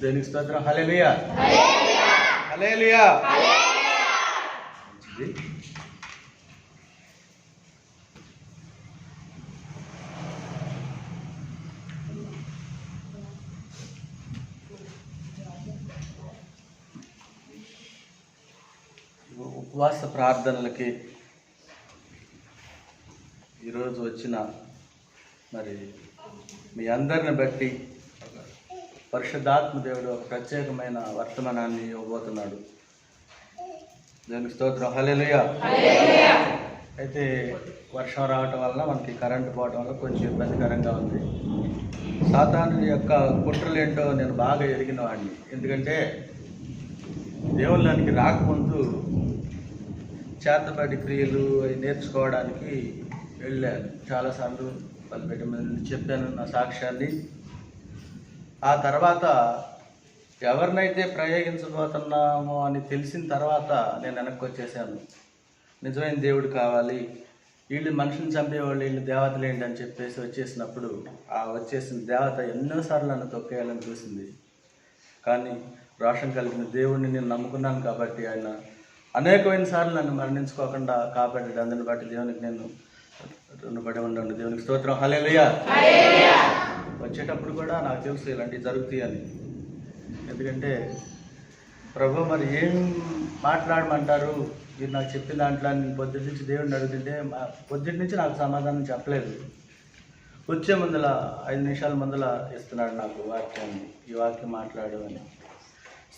దేనికి స్తోత్రం హల్లెలూయా హల్లెలూయా మంచిది. ఉపవాస ప్రార్థనలకి ఈరోజు వచ్చిన మరి మీ అందరిని బట్టి పరిశుద్ధాత్మ దేవుడు ఒక ప్రత్యేకమైన వర్తమానాన్ని ఇవ్వబోతున్నాడు. దేవునికి స్తోత్రం. హల్లెలూయా. అయితే వర్షం రావటం వల్ల మనకి కరెంటు పోవటం వల్ల కొంచెం ఇబ్బందికరంగా ఉంది. సాతాను యొక్క కుట్రలు ఏంటో నేను బాగా ఎరిగిన వాడిని. ఎందుకంటే దేవుళ్ళనికి రాకముందు చేతబడి క్రియలు అవి నేర్చుకోవడానికి వెళ్ళాను. చాలాసార్లు పల్లెపెట్టి మీద చెప్పాను నా సాక్ష్యాన్ని. ఆ తర్వాత ఎవరినైతే ప్రయోగించబోతున్నామో అని తెలిసిన తర్వాత నేను వెనక్కి వచ్చేసాను. నిజమైన దేవుడు కావాలి. వీళ్ళు మనుషుని చంపేవాళ్ళు వీళ్ళు దేవతలు ఏంటి అని చెప్పేసి వచ్చేసినప్పుడు ఆ వచ్చేసిన దేవత ఎన్నోసార్లు నన్ను తొక్కేయాలని చూసింది. కానీ రోషం కలిగిన దేవుడిని నేను నమ్ముకున్నాను కాబట్టి ఆయన అనేకమైన సార్లు నన్ను మరణించుకోకుండా కాపాడాడు. అందుని బట్టి దేవునికి నేను రుణపడి ఉండండి దేవునికి స్తోత్రం. హలేలుయా వచ్చేటప్పుడు కూడా నాకు తెలుసు ఇలాంటివి జరుగుతాయని ఎందుకంటే ప్రభు మరి ఏం మాట్లాడమంటారు? మీరు నాకు చెప్పిన దాంట్లో నేను పొద్దుటి నుంచి దేవుడిని అడుగుతుంటే మా- పొద్దుటి నుంచి నాకు సమాధానం చెప్పలేదు. వచ్చే ముందల ఐదు నిమిషాల ముందల ఇస్తున్నాడు నాకు వాక్యాన్ని ఈ వాక్యం మాట్లాడు అని.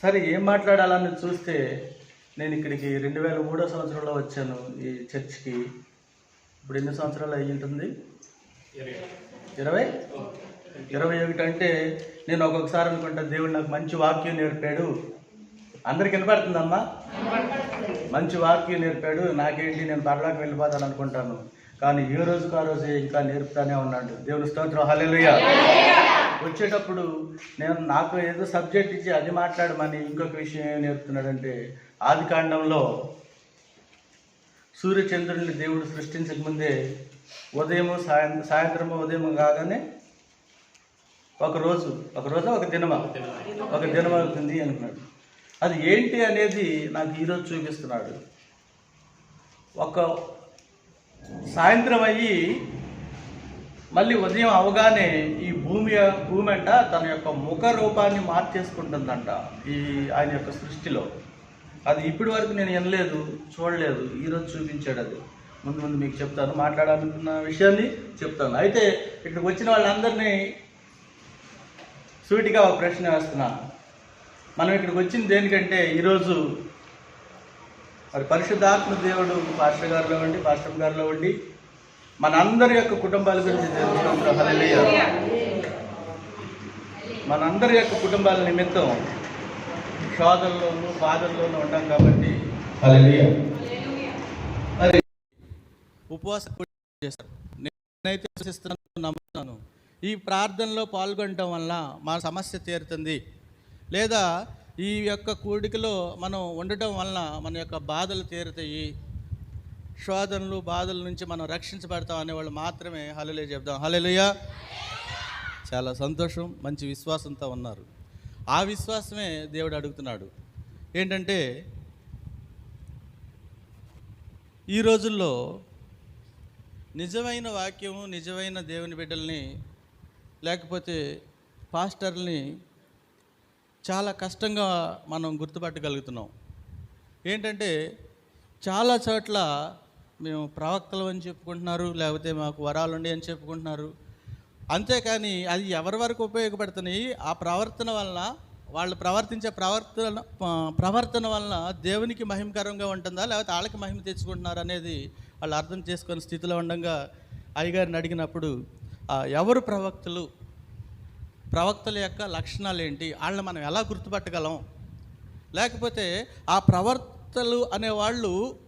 సరే ఏం మాట్లాడాలని చూస్తే నేను ఇక్కడికి రెండు వేల మూడో సంవత్సరంలో వచ్చాను ఈ చర్చ్కి. ఇప్పుడు ఎన్ని సంవత్సరాలు అయ్యి ఉంటుంది? ఇరవై. ఇరవై ఒకటి అంటే నేను ఒక్కొక్కసారి అనుకుంటా దేవుడు నాకు మంచి వాక్యం నేర్పాడు. అందరికి వినపడుతుందమ్మా? మంచి వాక్యం నేర్పాడు. నాకేంటి నేను పరలోకి వెళ్ళిపోతాను అనుకుంటాను. కానీ ఏ రోజుకు ఆ రోజు ఇంకా నేర్పుతానే ఉన్నాడు. దేవుని స్తోత్రం. హల్లెలూయా. వచ్చేటప్పుడు నేను నాకు ఏదో సబ్జెక్ట్ ఇచ్చి అది మాట్లాడమని ఇంకొక విషయం ఏం నేర్పుతున్నాడంటే ఆది కాండంలో సూర్యచంద్రుడిని దేవుడు సృష్టించక ముందే ఉదయము సాయం సాయంత్రము ఉదయం కాగానే ఒక రోజు ఒక రోజు ఒక దినమ? ఒక దినం అవుతుంది అనుకున్నాడు అది ఏంటి అనేది నాకు ఈరోజు చూపిస్తున్నాడు. ఒక సాయంత్రం అయ్యి మళ్ళీ ఉదయం అవగానే ఈ భూమి భూమి అంట తన యొక్క ముఖ రూపాన్ని మార్చేసుకుంటుందంట ఈ ఆయన యొక్క సృష్టిలో. అది ఇప్పటి వరకు నేను వినలేదు చూడలేదు ఈరోజు చూపించాడు అది. ముందు ముందు మీకు చెప్తాను మాట్లాడాలనుకున్న విషయాన్ని చెప్తాను. అయితే ఇక్కడికి వచ్చిన వాళ్ళందరినీ సూటిగా ఒక ప్రశ్న వేస్తున్నా. మనం ఇక్కడికి వచ్చింది దేనికంటే ఈరోజు మరి పరిశుద్ధాత్మ దేవుడు పాస్టర్ గారిలో ఉండి పాస్టర్ గారిలో ఉండి మనందరి యొక్క కుటుంబాల గురించి తెలుసుకుంటాం మనందరి యొక్క కుటుంబాల నిమిత్తం శోధనలోను బాధల్లోనూ ఉంటాం కాబట్టి మరి ఉపవాస చేస్తారు. నేనైతే నమ్ముతాను ఈ ప్రార్థనలో పాల్గొనటం వల్ల మా సమస్య తీరుతుంది. లేదా ఈ యొక్క కూడికలో మనం ఉండటం వలన మన యొక్క బాధలు తీరుతాయి. శోధనలు బాధల నుంచి మనం రక్షించబడతాం అనేవాళ్ళు మాత్రమే హలలే చెప్దాం. హలలుయా చాలా సంతోషం మంచి విశ్వాసంతో ఉన్నారు. ఆ విశ్వాసమే దేవుడు అడుగుతున్నాడు. ఏంటంటే ఈ రోజుల్లో నిజమైన వాక్యము నిజమైన దేవుని బిడ్డల్ని లేకపోతే పాస్టర్ని చాలా కష్టంగా మనం గుర్తుపట్టగలుగుతున్నాం. ఏంటంటే చాలా చోట్ల మేము ప్రవక్తలు అని చెప్పుకుంటున్నారు లేకపోతే మాకు వరాలు ఉండి అని చెప్పుకుంటున్నారు. అంతేకాని అది ఎవరి వరకు ఉపయోగపడుతున్నాయి? ఆ ప్రవర్తన వలన వాళ్ళు ప్రవర్తించే ప్రవర్తన ప్రవర్తన వలన దేవునికి మహిమకరంగా ఉంటుందా? లేకపోతే వాళ్ళకి మహిమ తెచ్చుకుంటున్నారా అనేది వాళ్ళు అర్థం చేసుకునే స్థితిలో ఉండగా అయ్యగారిని అడిగినప్పుడు ఎవరు ప్రవక్తలు? ప్రవక్తల యొక్క లక్షణాలు ఏంటి వాళ్ళని మనం ఎలా గుర్తుపట్టగలం? లేకపోతే ఆ ప్రవర్తలు అనేవాళ్ళు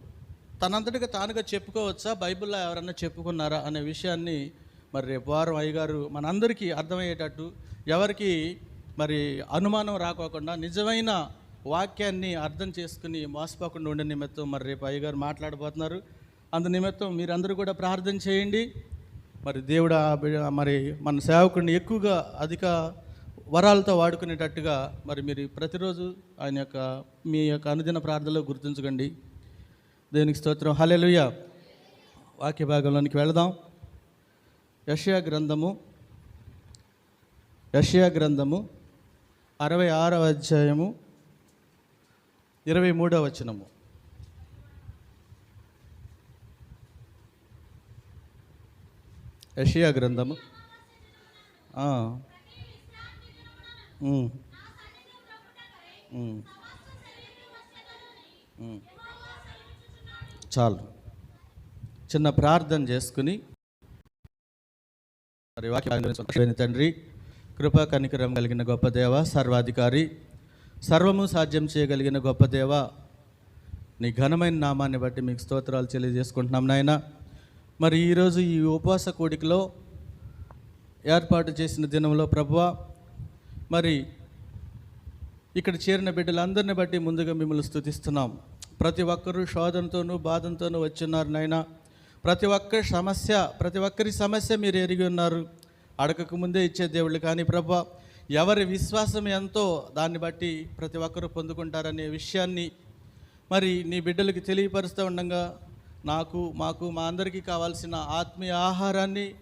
తనంతటిగా తానుగా చెప్పుకోవచ్చా? బైబిల్లో ఎవరన్నా చెప్పుకున్నారా అనే విషయాన్ని మరి రేపు వారం అయ్యగారు మనందరికీ అర్థమయ్యేటట్టు ఎవరికి మరి అనుమానం రాకోకుండా నిజమైన వాక్యాన్ని అర్థం చేసుకుని మోసపోకుండా ఉండే నిమిత్తం మరి రేపు అయ్యగారు మాట్లాడబోతున్నారు. అందు నిమిత్తం మీరందరూ కూడా ప్రార్థన చేయండి. మరి దేవుడు మరి మన సేవకుడిని ఎక్కువగా అధిక వరాలతో వాడుకునేటట్టుగా మరి మీరు ప్రతిరోజు ఆయన యొక్క మీ యొక్క అనుదిన ప్రార్థనలో గుర్తుంచకండి. దేవునికి స్తోత్రం. హల్లెలూయా. వాక్య భాగంలోనికి వెళదాం. యషయా గ్రంథము యషయా గ్రంథము అరవై ఆరవ అధ్యాయము ఇరవై మూడవ వచనము. యషియా గ్రంథము. చాలు. చిన్న ప్రార్థన చేసుకుని మరి వాక్యం తండ్రి కృపా కనికరం కలిగిన గొప్ప దేవ సర్వాధికారి సర్వము సాధ్యం చేయగలిగిన గొప్ప దేవ నీ ఘనమైన నామాన్ని బట్టి మీకు స్తోత్రాలు తెలియజేసుకుంటున్నాం నాయన. మరి ఈరోజు ఈ ఉపవాస కోడికలో ఏర్పాటు చేసిన దినంలో ప్రభువ మరి ఇక్కడ చేరిన బిడ్డలందరిని బట్టి ముందుగా మిమ్మల్ని స్థుతిస్తున్నాం ప్రతి ఒక్కరూ శోధనతోనూ బాధంతోనూ వచ్చిన్నారు నాయన. ప్రతి ఒక్కరి సమస్య ప్రతి ఒక్కరి సమస్య మీరు ఎరిగి ఉన్నారు. అడగక ముందే ఇచ్చే దేవుళ్ళు కానీ ప్రభా ఎవరి విశ్వాసం ఎంతో దాన్ని బట్టి ప్రతి ఒక్కరూ పొందుకుంటారనే విషయాన్ని మరి నీ బిడ్డలకు తెలియపరుస్తూ ఉండగా నాకు మాకు మా అందరికీ కావాల్సిన ఆత్మీయ ఆహారాన్ని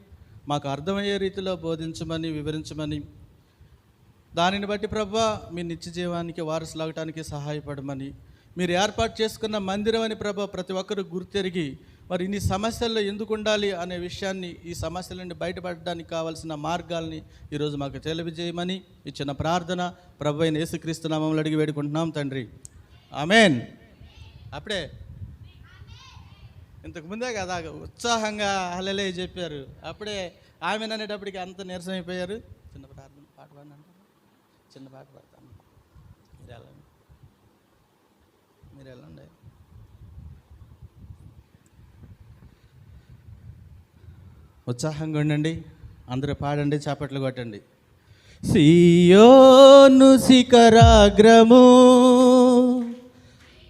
మాకు అర్థమయ్యే రీతిలో బోధించమని వివరించమని దానిని బట్టి ప్రభా మీ నిత్య జీవానికి వారసులాగటానికి సహాయపడమని మీరు ఏర్పాటు చేసుకున్న మందిరం అని ప్రభ ప్రతి ఒక్కరు గుర్తెరిగి మరి ఇన్ని సమస్యల్లో ఎందుకు ఉండాలి అనే విషయాన్ని ఈ సమస్యల నుండి బయటపడడానికి కావాల్సిన మార్గాల్ని ఈరోజు మాకు తెలియజేయమని ఇచ్చిన ప్రార్థన ప్రభు అయిన యేసుక్రీస్తు నామంలో అడిగి వేడుకుంటున్నాం తండ్రి. ఆమెన్. అప్పుడే ఇంతకుముందే కదా ఉత్సాహంగా అలలే చెప్పారు. అప్పుడే ఆమె అనేటప్పటికి అంత నీరసం అయిపోయారు. చిన్న ప్రార్థన పాట పాడినంటారు చిన్న పాట పాడతాను. మీరు వెళ్ళండి. మీరు వెళ్ళండి. ఉత్సాహంగా ఉండండి. అందరూ పాడండి చాపట్లు కొట్టండి. సియోను శిఖరాగ్రము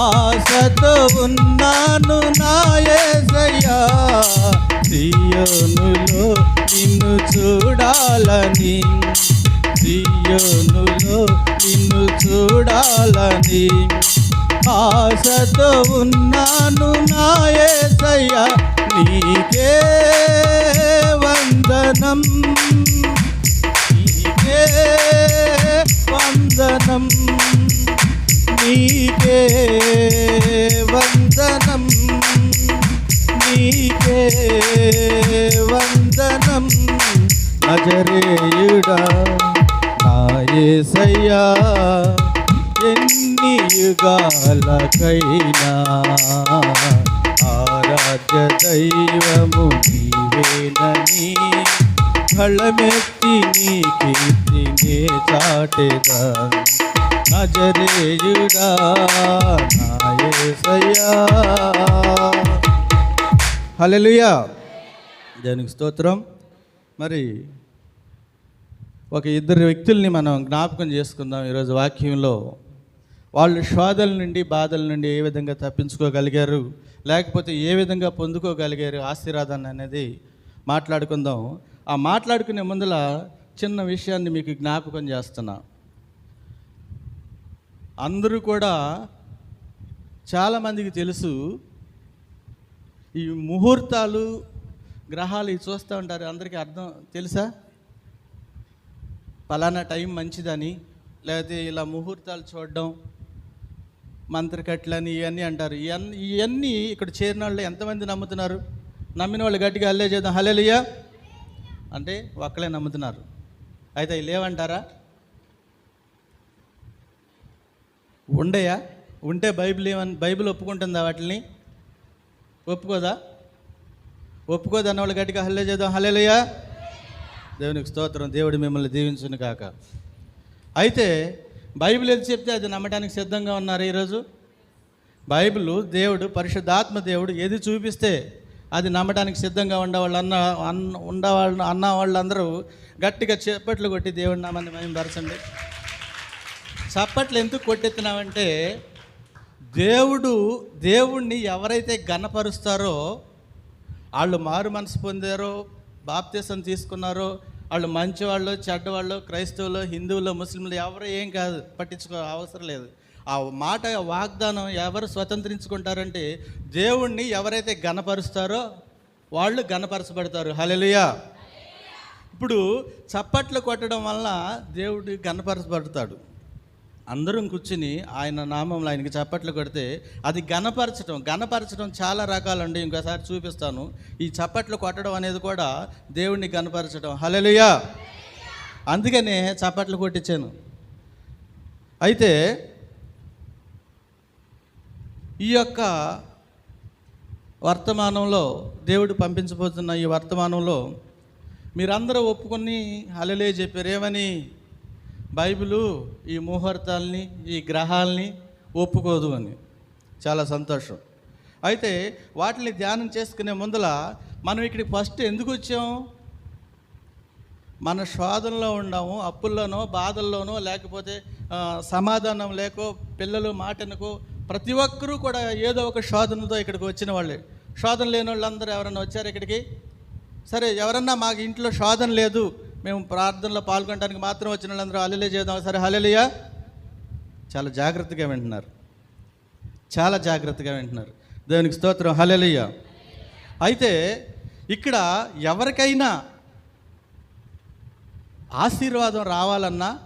ఆశతో ఉన్నాను నాయసయ్యా సియోనులో నిన్ను చూడాలని సియోనులో నిన్ను చూడాలని ఆశతో ఉన్నాను నాయసయ్యా నీకే వందనం నీకే వందనం. నీకే వందనం నీకే వందనం. నజరేయుడా నాయసయ్యా ఎన్ని యుగాలకైనా ఆరాధ్య దైవము నీవేనని కళ్ళమెత్తి నీ కీర్తినే చాటెదా. నజరేయుడా హల్లెలూయా. దానికి స్తోత్రం. మరి ఒక ఇద్దరు వ్యక్తుల్ని మనం జ్ఞాపకం చేసుకుందాం ఈరోజు వాక్యంలో. వాళ్ళు శోధల నుండి బాధల నుండి ఏ విధంగా తప్పించుకోగలిగారు లేకపోతే ఏ విధంగా పొందుకోగలిగారు ఆశీర్వాదాన్ని అనేది మాట్లాడుకుందాం. ఆ మాట్లాడుకునే ముందల చిన్న విషయాన్ని మీకు జ్ఞాపకం చేస్తున్నా. అందరూ కూడా చాలామందికి తెలుసు ఈ ముహూర్తాలు గ్రహాలు ఇవి చూస్తూ ఉంటారు. అందరికీ అర్థం తెలుసా? పలానా టైం మంచిదని లేకపోతే ఇలా ముహూర్తాలు చూడడం మంత్రకట్లని ఇవన్నీ అంటారు. ఇవన్నీ ఇవన్నీ ఇక్కడ చేరిన వాళ్ళు ఎంతమంది నమ్ముతున్నారు? నమ్మిన వాళ్ళు గట్టిగా అల్లే చేద్దాం. హలేలియా అంటే ఒక్కలే నమ్ముతున్నారు. అయితే లేవంటారా? ఉండయా? ఉంటే బైబిల్ ఏమని బైబిల్ ఒప్పుకుంటుందా వాటిని ఒప్పుకోదా? ఒప్పుకోదన్న వాళ్ళు గట్టిగా? హల్లే చేద్దాం. హలేలుయా దేవునికి స్తోత్రం. దేవుడు మిమ్మల్ని దీవించును కాక అయితే బైబిల్ ఏది చెప్తే అది నమ్మడానికి సిద్ధంగా ఉన్నారు ఈరోజు? బైబిల్ దేవుడు పరిశుద్ధాత్మ దేవుడు ఏది చూపిస్తే అది నమ్మడానికి సిద్ధంగా ఉండేవాళ్ళు అన్న అన్న ఉండవాళ్ళు అన్న వాళ్ళందరూ గట్టిగా చేపట్లు కొట్టి దేవుడి నామాన్ని మేము పరచండి చప్పట్లు ఎందుకు కొట్టెత్తినామంటే దేవుడు దేవుణ్ణి ఎవరైతే గణపరుస్తారో వాళ్ళు మారు మనసు పొందారో బాప్తీసం తీసుకున్నారో వాళ్ళు మంచివాళ్ళు చెడ్డవాళ్ళు క్రైస్తవులు హిందువులు ముస్లింలు ఎవరు ఏం కాదు పట్టించుకో అవసరం లేదు. ఆ మాట వాగ్దానం ఎవరు స్వతంత్రించుకుంటారంటే దేవుణ్ణి ఎవరైతే గణపరుస్తారో వాళ్ళు గణపరచబడతారు హలెలుయా ఇప్పుడు చప్పట్లు కొట్టడం వల్ల దేవుడు గణపరచబడతాడు అందరం కూర్చుని ఆయన నామంలో ఆయనకి చప్పట్లు కొడితే అది గణపరచడం గణపరచడం చాలా రకాలండి. ఇంకోసారి చూపిస్తాను. ఈ చప్పట్లు కొట్టడం అనేది కూడా దేవుణ్ణి గణపరచడం హలలుయా అందుకనే చప్పట్లు కొట్టించాను. అయితే ఈ యొక్క వర్తమానంలో దేవుడు పంపించబోతున్న ఈ వర్తమానంలో మీరందరూ ఒప్పుకొని హలలే చెప్పారు. ఏమని? బైబిలు ఈ ముహూర్తాల్ని ఈ గ్రహాల్ని ఒప్పుకోదు అని. చాలా సంతోషం. అయితే వాటిని ధ్యానం చేసుకునే ముందల మనం ఇక్కడికి ఫస్ట్ ఎందుకు వచ్చాం? మన శోధనలో ఉన్నాము అప్పుల్లోనో బాధల్లోనో లేకపోతే సమాధానం లేకో పిల్లలు మాటనకో ప్రతి ఒక్కరూ కూడా ఏదో ఒక శోధనతో ఇక్కడికి వచ్చిన వాళ్ళే. శోధన లేని వాళ్ళందరూ ఎవరైనా వచ్చారు ఇక్కడికి? సరే ఎవరన్నా మాకు ఇంట్లో శోధన లేదు మేము ప్రార్థనలో పాల్గొనడానికి మాత్రం వచ్చిన వాళ్ళందరూ హలలే చేద్దాం. సరే హలలియా చాలా జాగ్రత్తగా వింటున్నారు. చాలా జాగ్రత్తగా వింటున్నారు. దేవునికి స్తోత్రం. హలలియా అయితే ఇక్కడ ఎవరికైనా ఆశీర్వాదం రావాలన్నా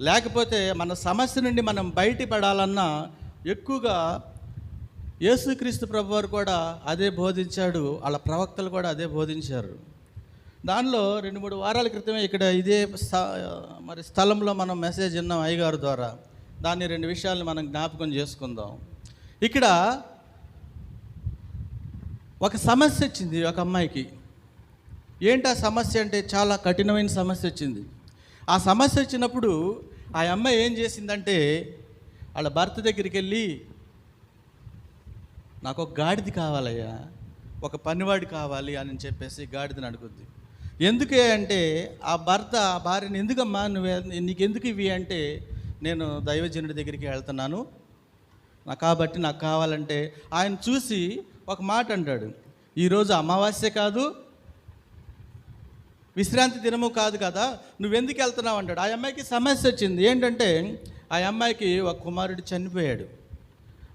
లేకపోతే మన సమస్య నుండి మనం బయటపడాలన్నా ఎక్కువగా యేసుక్రీస్తు ప్రభు వారు కూడా అదే బోధించాడు. వాళ్ళ ప్రవక్తలు కూడా అదే బోధించారు. దానిలో రెండు మూడు వారాల క్రితమే ఇక్కడ ఇదే స్థ- మరి స్థలంలో మనం మెసేజ్ విన్నాం అయ్యగారు ద్వారా. దాన్ని రెండు విషయాలు మనం జ్ఞాపకం చేసుకుందాం. ఇక్కడ ఒక సమస్య వచ్చింది ఒక అమ్మాయికి. ఏంటి ఆ సమస్య అంటే చాలా కఠినమైన సమస్య వచ్చింది. ఆ సమస్య వచ్చినప్పుడు ఆ అమ్మాయి ఏం చేసిందంటే వాళ్ళ భర్త దగ్గరికి వెళ్ళి నాకు ఒక గాడిది కావాలయ్యా ఒక పనివాడి కావాలి అని చెప్పేసి గాడిదని అడుగుద్ది. ఎందుకే అంటే ఆ భర్త ఆ భార్యని ఎందుకమ్మా నువ్వు నీకు ఎందుకు ఇవి అంటే నేను దైవజనుడి దగ్గరికి వెళ్తున్నాను. నాకు కాబట్టి నాకు కావాలంటే ఆయన చూసి ఒక మాట అంటాడు. ఈరోజు అమావాస్య కాదు విశ్రాంతి దినము కాదు కదా నువ్వెందుకు వెళ్తున్నావు అంటాడు. ఆ అమ్మాయికి సమస్య వచ్చింది. ఏంటంటే ఆ అమ్మాయికి ఒక కుమారుడు చనిపోయాడు.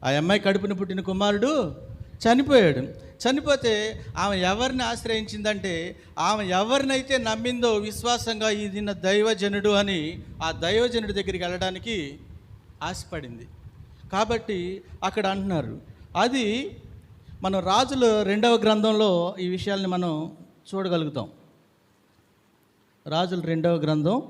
ఆ అమ్మాయి కడుపున పుట్టిన కుమారుడు చనిపోయాడు. చనిపోతే ఆమె ఎవరిని ఆశ్రయించిందంటే ఆమె ఎవరినైతే నమ్మిందో విశ్వాసంగా ఇది నా దైవజనుడు అని ఆ దైవజనుడి దగ్గరికి వెళ్ళడానికి ఆశపడింది. కాబట్టి అక్కడ అంటున్నారు అది మనం రాజుల రెండవ గ్రంథంలో ఈ విషయాల్ని మనం చూడగలుగుతాం. రాజుల రెండవ గ్రంథం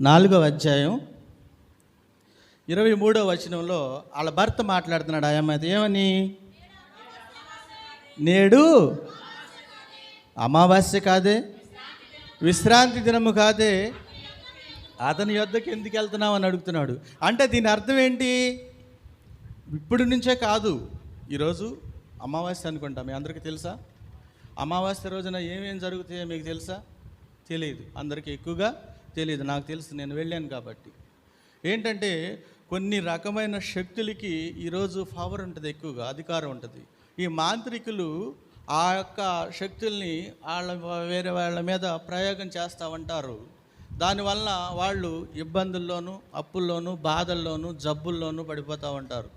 నాలుగవ అధ్యాయం. ఇరవై మూడవ వచనంలో వాళ్ళ భర్త మాట్లాడుతున్నాడు ఆయమ్మ అమ్మాయి ఏమని? నేడు అమావాస్య కాదే విశ్రాంతి దినము కాదే అతని యొద్దకు ఎందుకు వెళ్తున్నావు? అని అడుగుతున్నాడు. అంటే దీని అర్థం ఏంటి? ఇప్పుడు నుంచే కాదు. ఈరోజు అమావాస్య అనుకుంటా మీ అందరికీ తెలుసా? అమావాస్య రోజున ఏమేం జరుగుతాయో మీకు తెలుసా? తెలియదు. అందరికీ ఎక్కువగా తెలియదు నాకు తెలుసు నేను వెళ్ళాను కాబట్టి. ఏంటంటే కొన్ని రకమైన శక్తులకి ఈరోజు పవర్ ఉంటుంది ఎక్కువగా అధికారం ఉంటుంది. ఈ మాంత్రికులు ఆ యొక్క శక్తుల్ని వాళ్ళ వేరే వాళ్ళ మీద ప్రయోగం చేస్తూ ఉంటారు. దానివల్ల వాళ్ళు ఇబ్బందుల్లోనూ అప్పుల్లోనూ బాధల్లోనూ జబ్బుల్లోనూ పడిపోతూ ఉంటారు.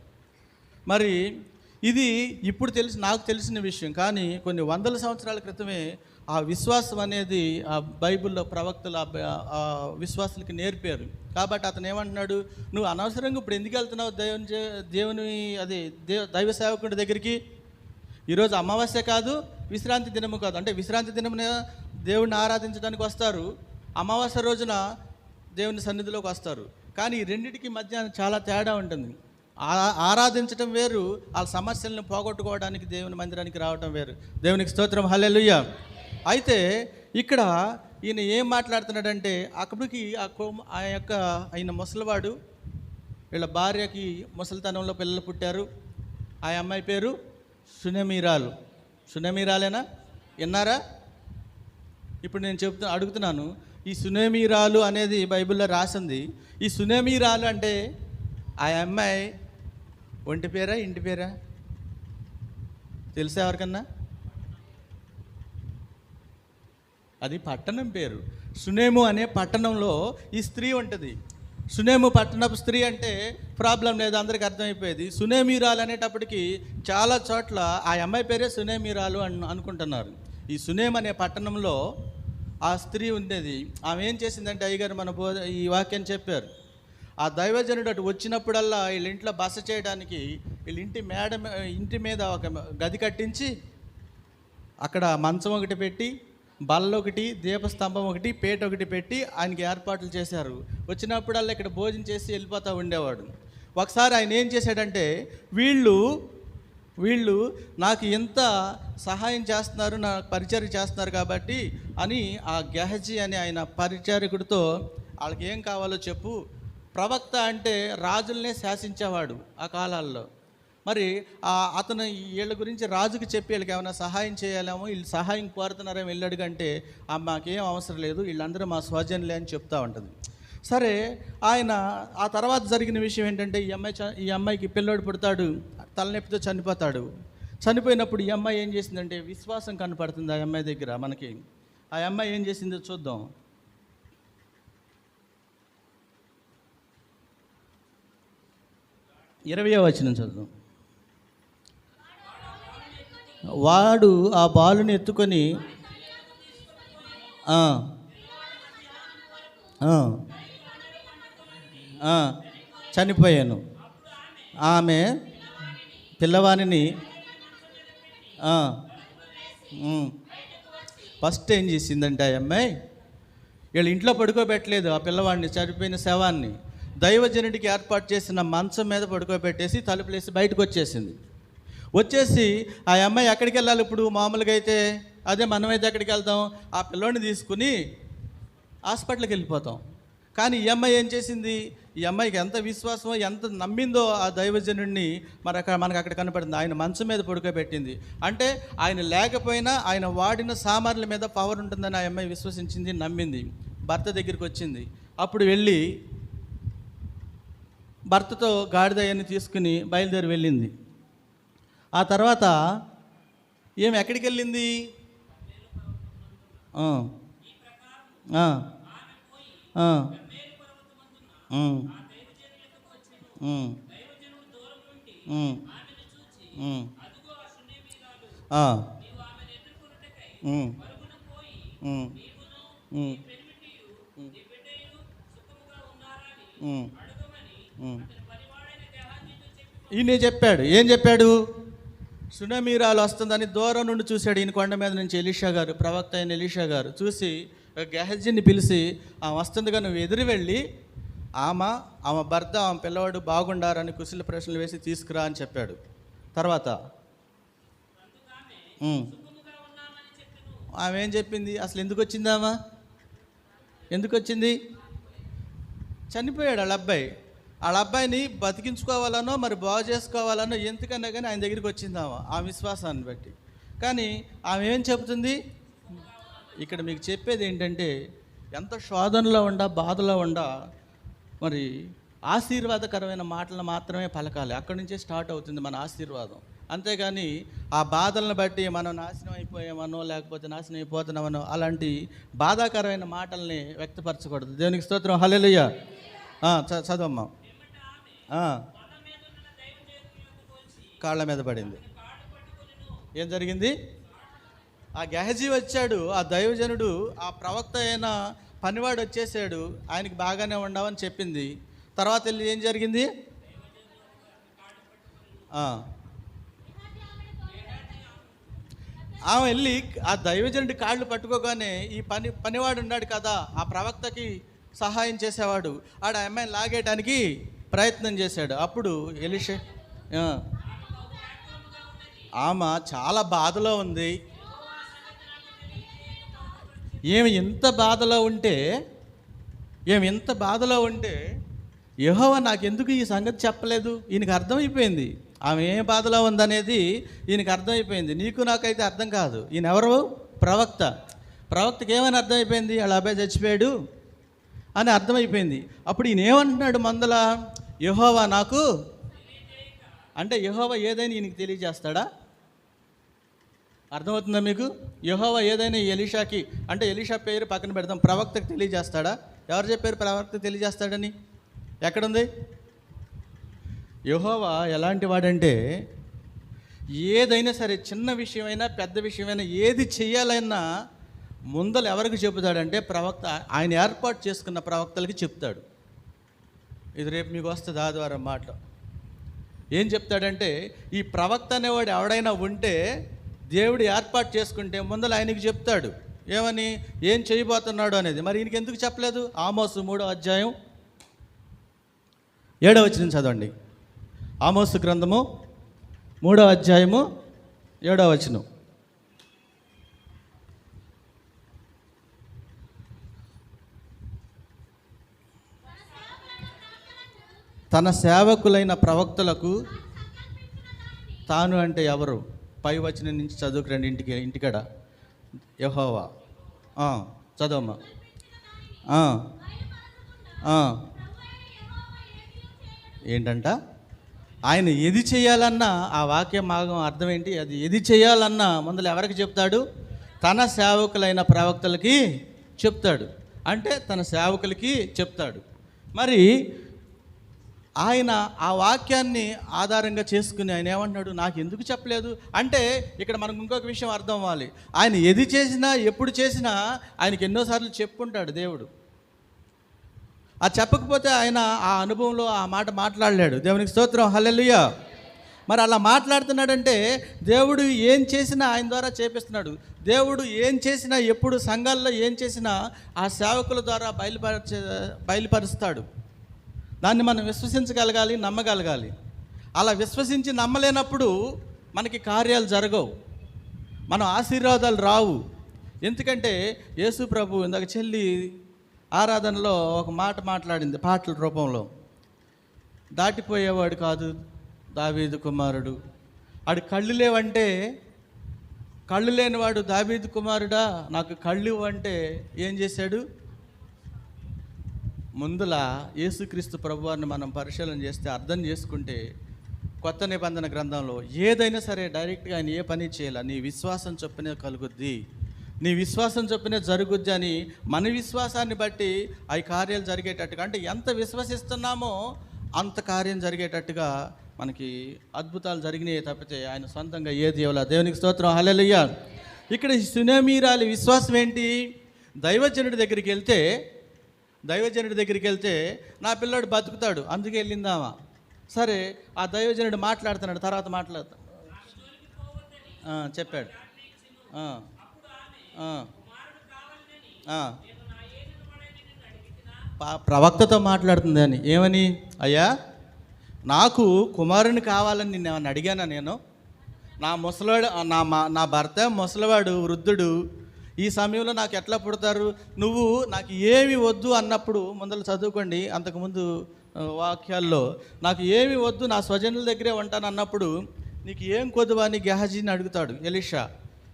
మరి ఇది ఇప్పుడు తెలిసి నాకు తెలిసిన విషయం కానీ కొన్ని వందల సంవత్సరాల క్రితమే ఆ విశ్వాసం అనేది ఆ బైబిల్లో ప్రవక్తలు ఆ విశ్వాసులకి నేర్పారు. కాబట్టి అతను ఏమంటున్నాడు? నువ్వు అనవసరంగా ఇప్పుడు ఎందుకు వెళ్తున్నావు దేవుని దేవుని అది దేవ దైవ సేవకుడి దగ్గరికి? ఈరోజు అమావాస్య కాదు విశ్రాంతి దినము కాదు. అంటే విశ్రాంతి దినమున దేవుడిని ఆరాధించడానికి వస్తారు. అమావాస్య రోజున దేవుని సన్నిధిలోకి వస్తారు. కానీ ఈ రెండిటికి మధ్య చాలా తేడా ఉంటుంది. ఆ- ఆరాధించటం వేరు వాళ్ళ సమస్యలను పోగొట్టుకోవడానికి దేవుని మందిరానికి రావటం వేరు. దేవునికి స్తోత్రం. హల్లెలూయా. అయితే ఇక్కడ ఈయన ఏం మాట్లాడుతున్నాడంటే అక్కడికి ఆ కో- ఆ యొక్క ఆయన ముసలివాడు వీళ్ళ భార్యకి ముసలితనంలో పిల్లలు పుట్టారు. ఆ అమ్మాయి పేరు సునమీరాలు. సునమీరాలేనా? విన్నారా? ఇప్పుడు నేను చెప్తు అడుగుతున్నాను. ఈ సునేమీరాలు అనేది బైబిల్లో రాసింది. ఈ సునేమీరాలు అంటే ఆ అమ్మాయి ఒంటి పేరా ఇంటి పేరా? తెలుసా ఎవరికన్నా? అది పట్టణం పేరు. సునేము అనే పట్టణంలో ఈ స్త్రీ ఉంటుంది. సునేము పట్టణపు స్త్రీ అంటే ప్రాబ్లం లేదు అందరికీ అర్థమైపోయేది. సునేమీరాలు అనేటప్పటికి చాలా చోట్ల ఆ అమ్మాయి పేరే సునేమీరాలు అని అనుకుంటున్నారు. ఈ సునేమ్ అనే పట్టణంలో ఆ స్త్రీ ఉండేది. ఆమె ఏం చేసిందంటే అయ్యగారు మన బోధ ఈ వాక్యం చెప్పారు. ఆ దైవజనుడు అటు వచ్చినప్పుడల్లా వీళ్ళ ఇంట్లో బస చేయడానికి వీళ్ళ ఇంటి మేడ ఇంటి మీద ఒక గది కట్టించి అక్కడ మంచం ఒకటి పెట్టి బల్ల ఒకటి దీపస్తంభం ఒకటి పేట ఒకటి పెట్టి ఆయనకి ఏర్పాట్లు చేశారు. వచ్చినప్పుడల్లా ఇక్కడ భోజనం చేసి వెళ్ళిపోతూ ఉండేవాడు. ఒకసారి ఆయన ఏం చేశాడంటే వీళ్ళు వీళ్ళు నాకు ఎంత సహాయం చేస్తున్నారు నా పరిచర్య చేస్తున్నారు కాబట్టి అని ఆ గెహజీ అని ఆయన పరిచారకుడితో వాళ్ళకి ఏం కావాలో చెప్పు. ప్రవక్త అంటే రాజుల్నే శాసించేవాడు ఆ కాలాల్లో. మరి ఆ అతను వీళ్ళ గురించి రాజుకి చెప్పి వీళ్ళకి ఏమైనా సహాయం చేయాలేమో వీళ్ళు సహాయం కోరుతున్నారేమో వెళ్ళాడు కంటే మాకేం అవసరం లేదు వీళ్ళందరూ మా స్వజనులే అని చెప్తా ఉంటుంది. సరే ఆయన ఆ తర్వాత జరిగిన విషయం ఏంటంటే ఈ అమ్మాయి ఈ అమ్మాయికి పిల్లోడు పుడతాడు తలనొప్పితో చనిపోతాడు. చనిపోయినప్పుడు ఈ అమ్మాయి ఏం చేసిందంటే విశ్వాసం కనపడుతుంది ఆ అమ్మాయి దగ్గర మనకి. ఆ అమ్మాయి ఏం చేసిందో చూద్దాం. ఇరవయో వచ్చిన చదువు వాడు ఆ బాలుని ఎత్తుకొని చనిపోయాను. ఆమె పిల్లవాణిని ఫస్ట్ ఏం చేసిందంటే ఆ అమ్మాయి వీళ్ళు ఇంట్లో పడుకోబెట్టలేదు ఆ పిల్లవాడిని చనిపోయిన శవాన్ని. దైవజనుడికి ఏర్పాటు చేసిన మంచం మీద పడుకోబెట్టేసి తలుపులేసి బయటకు వచ్చేసింది. వచ్చేసి ఆ అమ్మాయి ఎక్కడికి వెళ్ళాలి ఇప్పుడు? మామూలుగా అయితే అదే మనమైతే ఎక్కడికి వెళ్తాం? ఆ పిల్లోని తీసుకుని హాస్పిటల్కి వెళ్ళిపోతాం. కానీ ఈ అమ్మాయి ఏం చేసింది? ఈ అమ్మాయికి ఎంత విశ్వాసమో ఎంత నమ్మిందో ఆ దైవజనుడిని మరి అక్కడ మనకు అక్కడ కనపడింది. ఆయన మంచం మీద పడుకోబెట్టింది. అంటే ఆయన లేకపోయినా ఆయన వాడిన సామాన్ల మీద పవర్ ఉంటుందని ఆ అమ్మాయి విశ్వసించింది నమ్మింది. భర్త దగ్గరికి వచ్చింది. అప్పుడు వెళ్ళి భర్తతో గాడిదయ్యని తీసుకుని బయలుదేరి వెళ్ళింది. ఆ తర్వాత ఏమి ఎక్కడికి వెళ్ళింది? ఈయనే చెప్పాడు. ఏం చెప్పాడు? సునమీరాలు వస్తుందని దూరం నుండి చూశాడు ఈయన కొండ మీద నుంచి ఎలీషా గారు ప్రవక్త అయిన ఎలీషా గారు. చూసి గెహజీని పిలిచి ఆమె వస్తుందిగా నువ్వు ఎదురు వెళ్ళి ఆమె ఆమె భర్త ఆమె పిల్లవాడు బాగుండారని కుశల ప్రశ్నలు వేసి తీసుకురా అని చెప్పాడు. తర్వాత ఆమె ఏం చెప్పింది? అసలు ఎందుకు వచ్చిందామా ఎందుకు వచ్చింది? చనిపోయాడు వాళ్ళ అబ్బాయి. వాళ్ళ అబ్బాయిని బతికించుకోవాలనో మరి బాగు చేసుకోవాలనో ఎందుకన్నా కానీ ఆయన దగ్గరికి వచ్చిందామో? ఆ విశ్వాసాన్ని బట్టి. కానీ ఆమె ఏం చెబుతుంది? ఇక్కడ మీకు చెప్పేది ఏంటంటే ఎంత శోధనలో ఉండా బాధలో ఉండా మరి ఆశీర్వాదకరమైన మాటలు మాత్రమే పలకాలి. అక్కడి నుంచే స్టార్ట్ అవుతుంది మన ఆశీర్వాదం. అంతేగాని ఆ బాధలను బట్టి మనం నాశనం అయిపోయామనో లేకపోతే నాశనం అయిపోతున్నామనో అలాంటి బాధాకరమైన మాటల్ని వ్యక్తపరచకూడదు. దేవునికి స్తోత్రం. హల్లెలూయా. చ- చదవమ్మా. కాళ్ళ మీద పడింది. ఏం జరిగింది? ఆ గెహజీ వచ్చాడు. ఆ దైవజనుడు ఆ ప్రవక్త అయిన పనివాడు వచ్చేసాడు. ఆయనకి బాగానే ఉండవని చెప్పింది. తర్వాత వెళ్ళి ఏం జరిగింది? ఆమె వెళ్ళి ఆ దైవజనుడి కాళ్ళు పట్టుకోగానే ఈ పని పనివాడు ఉన్నాడు కదా ఆ ప్రవక్తకి సహాయం చేసేవాడు. ఆడ ఆ అమ్మాయిని లాగేయడానికి ప్రయత్నం చేశాడు. అప్పుడు ఎలిషే ఆమె చాలా బాధలో ఉంది. ఏమి ఇంత బాధలో ఉంటే ఏమి ఇంత బాధలో ఉంటే యహోవ నాకెందుకు ఈ సంగతి చెప్పలేదు? ఈయనకి అర్థమైపోయింది. ఆమె ఏ బాధలో ఉందనేది ఈయనకి అర్థమైపోయింది. నీకు నాకైతే అర్థం కాదు. ఈయన ఎవరు? ప్రవక్త. ప్రవక్తకి ఏమని అర్థమైపోయింది? వాళ్ళ అబ్బాయి చచ్చిపోయాడు అని అర్థమైపోయింది. అప్పుడు ఈయన ఏమంటున్నాడు మందల? యహోవా నాకు అంటే యహోవా ఏదైనా ఈయనకి తెలియజేస్తాడా? అర్థమవుతుందా మీకు? యహోవా ఏదైనా ఎలీషాకి అంటే ఎలీషా పేరు పక్కన పెడతాం ప్రవక్తకు తెలియజేస్తాడా? ఎవరు చెప్పారు ప్రవక్త తెలియజేస్తాడని? ఎక్కడుంది? యహోవా ఎలాంటి వాడంటే ఏదైనా సరే చిన్న విషయమైనా పెద్ద విషయమైనా ఏది చేయాలన్నా ముందలు ఎవరికి చెబుతాడంటే ప్రవక్త ఆయన ఏర్పాటు చేసుకున్న ప్రవక్తలకి చెప్తాడు. ఇది రేపు మీకు వస్తుంది ఆదివారం మాట ఏం చెప్తాడంటే ఈ ప్రవక్త అనేవాడు ఎవడైనా ఉంటే దేవుడు ఏర్పాటు చేసుకుంటే ముందర ఆయనకి చెప్తాడు. ఏమని? ఏం చేయబోతున్నాడు అనేది. మరి ఈయనకి ఎందుకు చెప్పలేదు? ఆమోసు మూడో అధ్యాయం ఏడవ వచ్చిన చదవండి. ఆమోసు గ్రంథము మూడో అధ్యాయము ఏడవ వచనం. తన సేవకులైన ప్రవక్తలకు తాను అంటే ఎవరు? పై వచ్చిన నుంచి చదువుకురండి ఇంటికి ఇంటికాడ. యహోవా. చదవమ్మా. ఏంటంట? ఆయన ఏది చేయాలన్నా ఆ వాక్య మార్గం అర్థం ఏంటి? అది ఏది చేయాలన్నా ముందర ఎవరికి చెప్తాడు? తన సేవకులైన ప్రవక్తలకి చెప్తాడు. అంటే తన సేవకులకి చెప్తాడు. మరి ఆయన ఆ వాక్యాన్ని ఆధారంగా చేసుకుని ఆయన ఏమంటున్నాడు? నాకు ఎందుకు చెప్పలేదు? అంటే ఇక్కడ మనకు ఇంకొక విషయం అర్థం అవ్వాలి. ఆయన ఏది చేసినా ఎప్పుడు చేసినా ఆయనకి ఎన్నోసార్లు చెప్పుకుంటాడు దేవుడు. ఆ చెప్పకపోతే ఆయన ఆ అనుభవంలో ఆ మాట మాట్లాడలేడు. దేవునికి స్తోత్రం. హల్లెలూయా. మరి అలా మాట్లాడుతున్నాడంటే దేవుడు ఏం చేసినా ఆయన ద్వారా చేపిస్తున్నాడు. దేవుడు ఏం చేసినా ఎప్పుడు సంఘాల్లో ఏం చేసినా ఆ సేవకుల ద్వారా బయలుపరిచే బయలుపరుస్తాడు. దాన్ని మనం విశ్వసించగలగాలి నమ్మగలగాలి. అలా విశ్వసించి నమ్మలేనప్పుడు మనకి కార్యాలు జరగవు. మన ఆశీర్వాదాలు రావు. ఎందుకంటే యేసు ప్రభు ఇందాక చెల్లి ఆరాధనలో ఒక మాట మాట్లాడింది పాటల రూపంలో. దాటిపోయేవాడు కాదు దావీదు కుమారుడు. ఆడు కళ్ళు లేవంటే కళ్ళు లేనివాడు దావీదు కుమారుడా నాకు కళ్ళు అంటే ఏం చేశాడు? ముందుల యేసుక్రీస్తు ప్రభువారిని మనం పరిశీలన చేస్తే అర్థం చేసుకుంటే కొత్త నిబంధన గ్రంథంలో ఏదైనా సరే డైరెక్ట్గా ఆయన ఏ పని చేయాల? నీ విశ్వాసం చొప్పునే కలుగుద్ది. నీ విశ్వాసం చొప్పునే జరుగుద్ది అని మన విశ్వాసాన్ని బట్టి ఆ కార్యాలు జరిగేటట్టుగా అంటే ఎంత విశ్వసిస్తున్నామో అంత కార్యం జరిగేటట్టుగా మనకి అద్భుతాలు జరిగినాయి తప్పితే ఆయన సొంతంగా ఏది ఇవ్వాల? దేవునికి స్తోత్రం. హల్లెలూయా. ఇక్కడ ఈ సునేమీరాలి విశ్వాసం ఏంటి? దైవజనుడి దగ్గరికి వెళ్తే దైవజనుడి దగ్గరికి వెళ్తే నా పిల్లాడు బతుకుతాడు అందుకే వెళ్ళిందామా? సరే. ఆ దైవజనుడు మాట్లాడుతున్నాడు తర్వాత మాట్లాడతా చెప్పాడు. ప్రవక్తతో మాట్లాడుతుంది అని. ఏమని? అయ్యా నాకు కుమారుని కావాలని నిన్ను అడిగానా నేను? నా ముసలివాడు నా మా నా భర్త ముసలివాడు వృద్ధుడు ఈ సమయంలో నాకు ఎట్లా పుడతారు? నువ్వు నాకు ఏమి వద్దు అన్నప్పుడు ముందర చదువుకోండి. అంతకుముందు వాక్యాల్లో నాకు ఏమి వద్దు నా స్వజనుల దగ్గరే ఉంటాను అన్నప్పుడు నీకు ఏం కొద్దువా అని గెహజీని అడుగుతాడు ఎలిషా.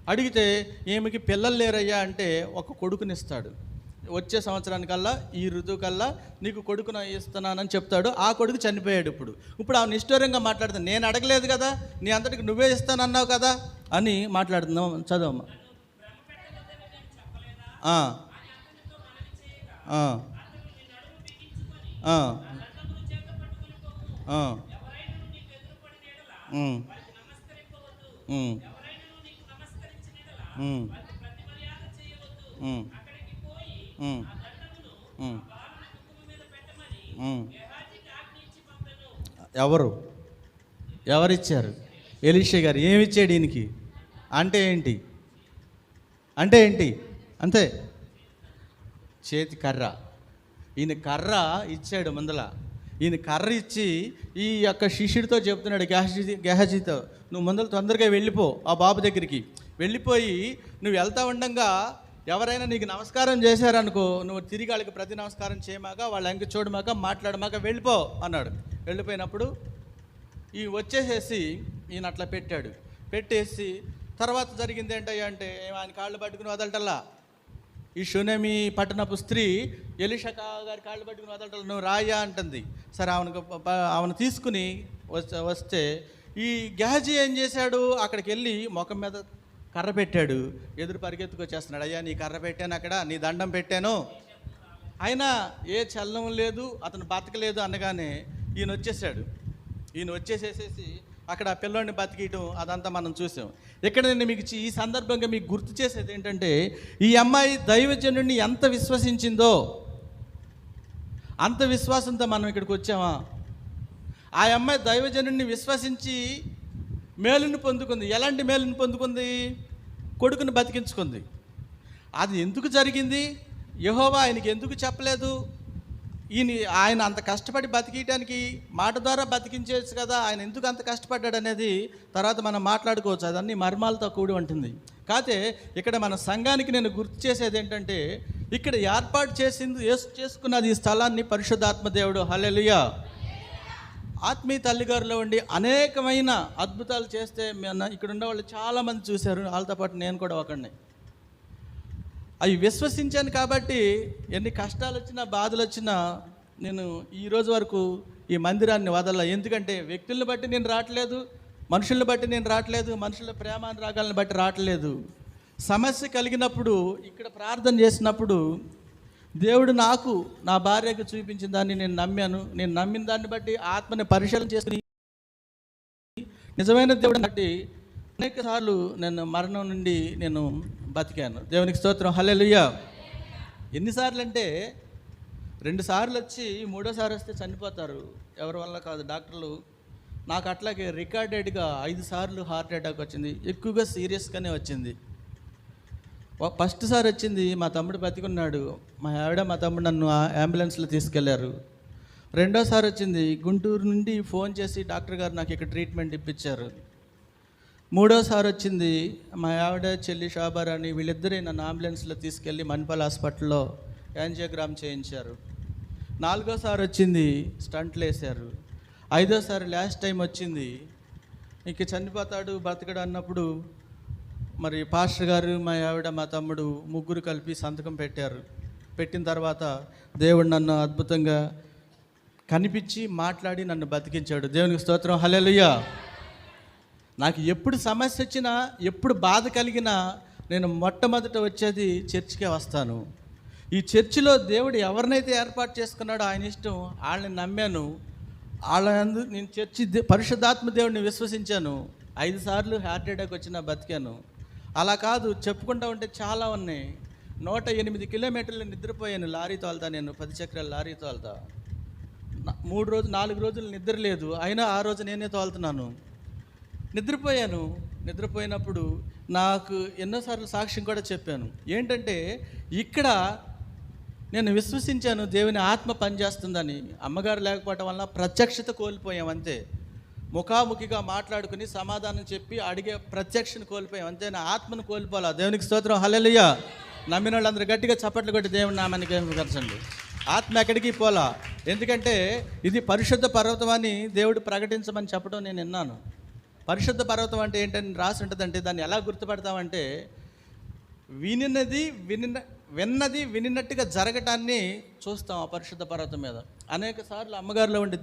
అడిగితే ఈమెకి పిల్లలు లేరయ్యా అంటే ఒక కొడుకునిస్తాడు వచ్చే సంవత్సరానికల్లా ఈ ఋతువుకల్లా నీకు కొడుకును ఇస్తున్నానని చెప్తాడు. ఆ కొడుకు చనిపోయాడు ఇప్పుడు. ఇప్పుడు ఆమె నిష్ఠూరంగా మాట్లాడుతుంది. నేను అడగలేదు కదా నీ అంతటికి నువ్వే ఇస్తానన్నావు కదా అని మాట్లాడుతున్నాం చదవమ్మా. ఎవరు? ఎవరిచ్చారు? ఎలీషే గారు. ఏమిచ్చాడు ఈయనకి? అంటే ఏంటి? అంటే ఏంటి? అంతే. చేతి కర్ర. ఈయన కర్ర ఇచ్చాడు ముందల. ఈయన కర్ర ఇచ్చి ఈ యొక్క శిష్యుడితో చెప్తున్నాడు గెహజీ గెహజీతో నువ్వు ముందర తొందరగా వెళ్ళిపో ఆ బాబు దగ్గరికి. వెళ్ళిపోయి నువ్వు వెళ్తా ఉండగా ఎవరైనా నీకు నమస్కారం చేశారనుకో నువ్వు తిరిగి వాళ్ళకి ప్రతి నమస్కారం చేయమాక వాళ్ళ ఇంక చూడమాక మాట్లాడమాక వెళ్ళిపో అన్నాడు. వెళ్ళిపోయినప్పుడు ఈ వచ్చేసేసి ఈయన అట్లా పెట్టాడు. పెట్టేసి తర్వాత జరిగింది ఏంటయ్యా అంటే ఆయన కాళ్ళు పట్టుకుని వదలటల్లా? ఈ షునేమి పట్టణపు స్త్రీ ఎలిషక గారి కాళ్ళు పట్టుకుని వదలటల్లా నువ్వు రాయా అంటుంది. సరే ఆమెను ఆమెను తీసుకుని వస్తే ఈ గ్యాజీ ఏం చేశాడు? అక్కడికి వెళ్ళి ముఖం మీద కర్ర పెట్టాడు. ఎదురు పరిగెత్తుకొచ్చేస్తున్నాడు అయ్యా నీ కర్ర పెట్టాను అక్కడ నీ దండం పెట్టాను. అయినా ఏ చలనం లేదు అతను బతకలేదు అనగానే ఈయన వచ్చేసాడు ఈయన వచ్చేసేసేసి అక్కడ ఆ పిల్లోడిని బతికేయటం అదంతా మనం చూసాం. ఇక్కడ నేను మీకు ఈ సందర్భంగా మీకు గుర్తు చేసేది ఏంటంటే ఈ అమ్మాయి దైవజనుడిని ఎంత విశ్వసించిందో అంత విశ్వాసంతో మనం ఇక్కడికి వచ్చామా? ఆ అమ్మాయి దైవజనుడిని విశ్వసించి మేలుని పొందుకుంది. ఎలాంటి మేలుని పొందుకుంది? కొడుకుని బతికించుకుంది. అది ఎందుకు జరిగింది? యహోవా ఆయనకి ఎందుకు చెప్పలేదు? ఈయన ఆయన అంత కష్టపడి బతికియటానికి మాట ద్వారా బతికించేసి కదా ఆయన ఎందుకు అంత కష్టపడ్డాడు అనేది తర్వాత మనం మాట్లాడుకోవచ్చు. అదన్నీ మర్మాలతో కూడి ఉంటుంది. కాకపోతే ఇక్కడ మన సంఘానికి నేను గుర్తు చేసేది ఏంటంటే ఇక్కడ ఏర్పాటు చేసింది ఏసు చేసుకున్నది ఈ స్థలాన్ని పరిశుద్ధాత్మ దేవుడు. హల్లెలూయా. ఆత్మీయ తల్లిగారులో ఉండి అనేకమైన అద్భుతాలు చేస్తే ఇక్కడ ఉన్న వాళ్ళు చాలామంది చూశారు. వాళ్ళతో పాటు నేను కూడా ఒకడిని. అవి విశ్వసించాను కాబట్టి ఎన్ని కష్టాలు వచ్చినా బాధలు వచ్చినా నేను ఈ రోజు వరకు ఈ మందిరాన్ని వదల ఎందుకంటే వ్యక్తులను బట్టి నేను రావట్లేదు మనుషుల్ని బట్టి నేను రావట్లేదు మనుషుల ప్రేమానురాగాలను బట్టి రావట్లేదు. సమస్య కలిగినప్పుడు ఇక్కడ ప్రార్థన చేసినప్పుడు దేవుడు నాకు నా భార్యకు చూపించిన దాన్ని నేను నమ్మాను. నేను నమ్మిన దాన్ని బట్టి ఆత్మని పరిశీలన చేసుకుని నిజమైన దేవుడిని బట్టి అనేక సార్లు నేను మరణం నుండి నేను బతికాను. దేవునికి స్తోత్రం. హల్లెలూయా. ఎన్నిసార్లు అంటే రెండు సార్లు వచ్చి మూడోసారి వస్తే చనిపోతారు. ఎవరి వల్ల కాదు. డాక్టర్లు నాకు అట్లాగే రికార్డెడ్గా ఐదు సార్లు హార్ట్ అటాక్ వచ్చింది. ఎక్కువగా సీరియస్గానే వచ్చింది. ఫస్ట్ సారి వచ్చింది మా తమ్ముడు బతికున్నాడు. మా ఆవిడ మా తమ్ముడు నన్ను ఆ అంబులెన్స్లో తీసుకెళ్ళారు. రెండోసారి వచ్చింది. గుంటూరు నుండి ఫోన్ చేసి డాక్టర్ గారు నాకు ఇక్కడ ట్రీట్మెంట్ ఇప్పించారు. మూడోసారి వచ్చింది మా ఆవిడ చెల్లి షాబారాని వీళ్ళిద్దరే నన్ను అంబులెన్స్లో తీసుకెళ్ళి మణిపాల్ హాస్పిటల్లో యాంజియోగ్రామ్ చేయించారు. నాలుగోసారి వచ్చింది స్టంట్లు వేశారు. ఐదోసారి లాస్ట్ టైం వచ్చింది ఇంక చనిపోతాడు బతకడు అన్నప్పుడు మరి పాస్టర్ గారు మా ఆవిడ మా తమ్ముడు ముగ్గురు కలిపి సంతకం పెట్టారు. పెట్టిన తర్వాత దేవుడు నన్ను అద్భుతంగా కనిపించి మాట్లాడి నన్ను బతికించాడు. దేవునికి స్తోత్రం. హలెలుయ్యా నాకు ఎప్పుడు సమస్య వచ్చినా ఎప్పుడు బాధ కలిగినా నేను మొట్టమొదట వచ్చేది చర్చికే వస్తాను. ఈ చర్చిలో దేవుడు ఎవరినైతే ఏర్పాటు చేసుకున్నాడో ఆయన ఇష్టం వాళ్ళని నమ్మాను. వాళ్ళందు నేను చర్చి దే- పరిశుద్ధాత్మ దేవుడిని విశ్వసించాను. ఐదు సార్లు హార్ట్ అటాక్ వచ్చినా బతికాను. అలా కాదు చెప్పుకుంటా ఉంటే చాలా ఉన్నాయి. నూట ఎనిమిది కిలోమీటర్లు నిద్రపోయాను. లారీ తోలుతా నేను పది చక్రాల లారీ తోలుతా. నా- మూడు రోజులు నాలుగు రోజులు నిద్ర లేదు. అయినా ఆ రోజు నేనే తోలుతున్నాను. నిద్రపోయాను. నిద్రపోయినప్పుడు నాకు ఎన్నోసార్లు సాక్ష్యం కూడా చెప్పాను. ఏంటంటే ఇక్కడ నేను విశ్వసించాను దేవుని ఆత్మ పనిచేస్తుందని. అమ్మగారు లేకపోవటం వల్ల ప్రత్యక్షత కోల్పోయాం అంతే. ముఖాముఖిగా మాట్లాడుకుని సమాధానం చెప్పి అడిగే ప్రత్యక్షను కోల్పోయాం. అంతే నా ఆత్మను కోల్పోలా దేవునికి స్తోత్రం. హల్లెలూయ. నమ్మిన వాళ్ళందరూ గట్టిగా చప్పట్లు కొట్టి దేవుని నామానికి కరచండి ఆత్మ ఎక్కడికి పోలా? ఎందుకంటే ఇది పరిశుద్ధ పర్వతం అని దేవుడు ప్రకటించమని చెప్పడం నేను విన్నాను. పరిశుద్ధ పర్వతం అంటే ఏంటని రాసి ఉంటుందంటే దాన్ని ఎలా గుర్తుపడతామంటే వినినది వినిన విన్నది వినినట్టుగా జరగటాన్ని చూస్తాం ఆ పరిశుద్ధ పర్వతం మీద. అనేక సార్లు అమ్మగారిలో ఉండి